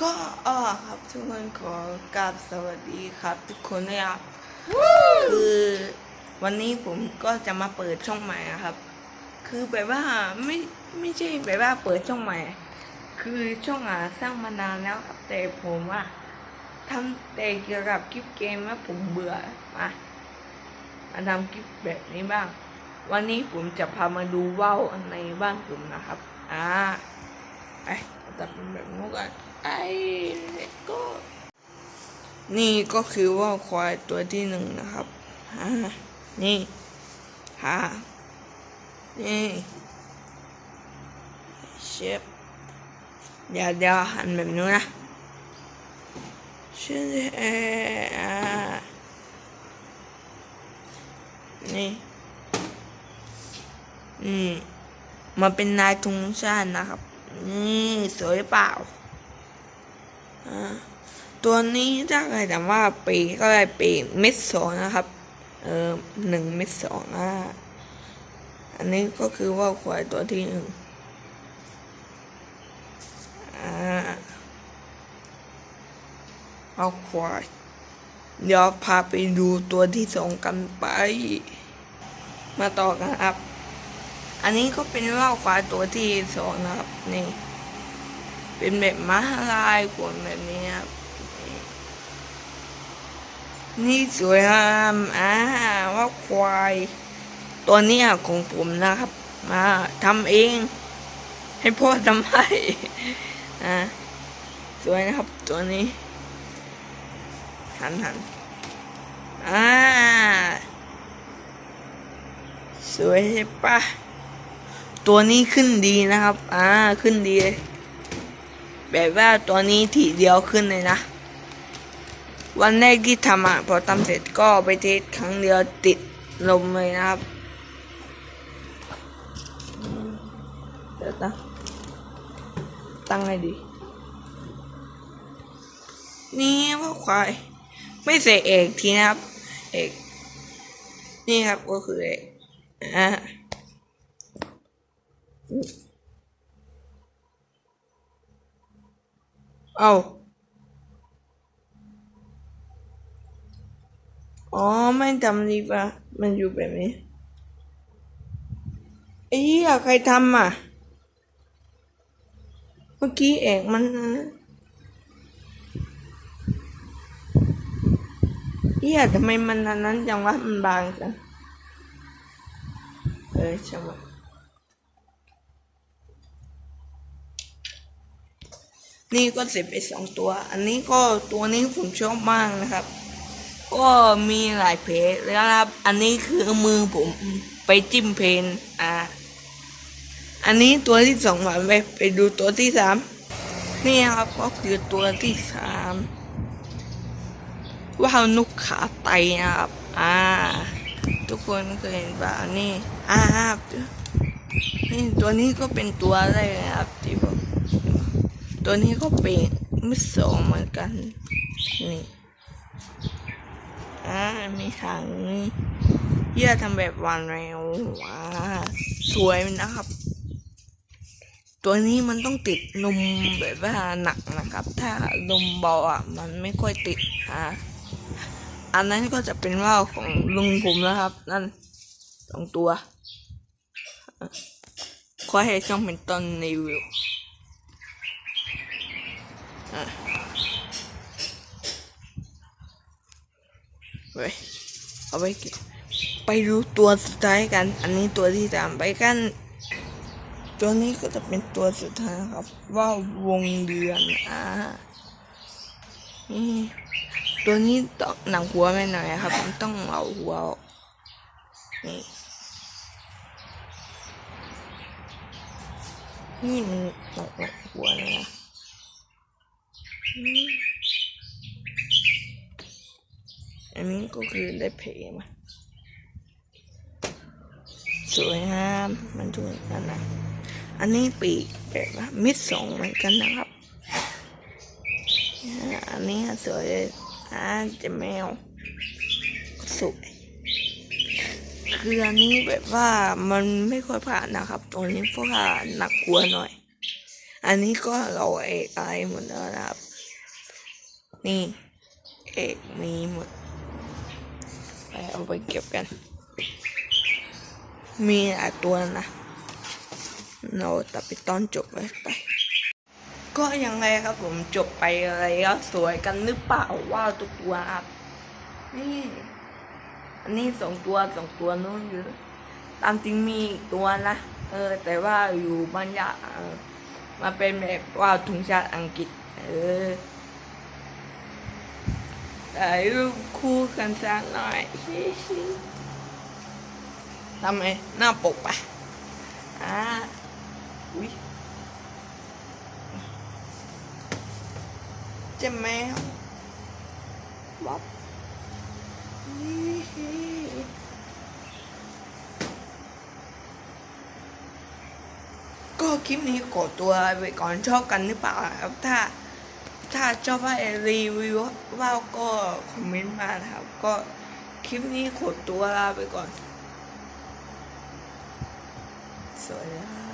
ก็อ๋อครับทุกคนขอกราบสวัสดีครับ ทุกคนนะครับคือวันนี้ผมก็จะมาเปิดช่องใหม่อะครับ คือแบบว่าไม่ไม่ใช่แบบว่าเปิดช่องใหม่ คือช่องอะสร้างมานานแล้วครับแต่ผมว่าทำแต่เกี่ยวกับคลิปเกมว่าผมเบื่อมามาทำคลิปแบบนี้บ้าง วันนี้ผมจะพามาดูว่าวในบ้านผมนะครับอ่าไอ้ตัดเป็นแบบนู้นกัน ไอ้ก็นี่ก็คือว่าควายตัวที่หนึ่งนะครับอ่านี่ฮ่านี่เชฟเดี๋ยวเดี๋ยวหันแบบนู้นนะเชฟอ่านี่อืมมาเป็นนายทุงชาตินะครับ นี่สวยเปล่า ตัวนี้ถ้าใครถามว่าปีก็ได้ปีเม็ดสองนะครับ เออหนึ่งเม็ดสองอะอันนี้ก็คือว่าควายตัวที่หนึ่งอ่าเอาควายเดี๋ยวพาไปดูตัวที่สองกันไป มาต่อกันครับ อันนี้ก็เป็นว่าวควายตัวที่สองนะครับนี่ เป็นแบบมาลายขนแบบนี้ครับ นี่สวยงามอ่าว่าวควาย ตัวนี้ของผมนะครับ มาทำเอง ให้พ่อทำให้อ่าสวยนะครับ ตัวนี้ หันหันอ่าสวยใช่ปะตัวนี้ขึ้นดีนะครับ อ่า ขึ้นดีเลย แบบว่าตัวนี้ทีเดียวขึ้นเลยนะ วันแรกที่ทำอะพอทำเสร็จก็ไปเทสครั้งเดียวติดลมเลยนะครับเดี๋ยวตั้งตั้งไงดี นี่ว่าควาย ไม่ใส่เอกทีนะครับ เอก นี่ครับก็คือเอกอ่า เอาอ๋อไม่จำดีป่ะ มันอยู่แบบนี้ไอ้เหี้ยใครทำอะ เมื่อกี้เอกมันเหี้ยทำไมมันนั้นจังวะมันบางจังเออช่างมัน นี่ก็เสร็จไปสองตัว อันนี้ก็ตัวนี้ผมชอบมากนะครับ ก็มีหลายเพจแล้วครับ อันนี้คือมือผมไปจิ้มเพนอ่า อันนี้ตัวที่สองผ่านไปไปดูตัวที่สามนี่ครับก็คือตัวที่สามว่าวนุกขาไตนะครับ อ่า ทุกคนเคยเห็นป่ะนี่อ่าครับนี่ตัวนี้ก็เป็นตัวแรกนะครับที่ผ ตัวนี้ก็เป็นมิสองเหมือนกัน นี่ อ่า มีหางนี่เยื่อทำแบบวานแววว้าสวยนะครับ ตัวนี้มันต้องติดนมแบบว่าหนักนะครับ ถ้านมเบาอะ มันไม่ค่อยติดอะอันนั้นก็จะเป็นว่าวของลุงผมนะครับ นั่นสองตัวอะขอให้ช่องเป็นต้นรีวิว อะไปเอาไปไปดูตัวสุดท้ายกัน อันนี้ตัวที่สามไปกัน ตัวนี้ก็จะเป็นตัวสุดท้ายครับ ว่าวงเดือนอ่าตัวนี้ต้องหนังหัวไม่หน่อยครับต้องเอาหัวออกนี่นี่มันหนังหัวเลยนะ อันนี้ก็คือได้เพลมาสวยงามมันถูกกันนะ อันนี้ปีกแบบว่ามิดสองเหมือนกันนะครับ อันนี้สวยอ่าจะแมว สวยคืออันนี้แบบว่ามันไม่ค่อยผ่านนะครับ ตรงนี้เพราะว่าหนักกลัวหน่อย อันนี้ก็เราเอกไรหมดแล้วนะครับ นี่ เอกมีหมด ไปเอาไปเก็บกัน มีหลายตัวนะ เราตัดไปตอนจบไว้ไป ก็ยังไงครับผมจบไปอะไรแล้วสวยกันหรือเปล่าว่าทุกตัวครับ นี่ อันนี้สองตัวสองตัวนู้นอยู่ ตามจริงมีอีกตัวนะ เออ แต่ว่าอยู่บ้านยาเออมาเป็นแบบว่าทุงชาติอังกฤษ เออ ถ่ายรูปคู่กันสักหน่อยทำไมหน้าปกปะอ่าอุ้ยเจ็บไหมครับบ๊อบก็คลิปนี้ขอตัวไปก่อนชอบกันหรือเปล่าครับถ้า ถ้าชอบว่ารีวิวว่าก็คอมเมนต์มานะครับ ก็คลิปนี้ขอตัวลาไปก่อน สวัสดีครับ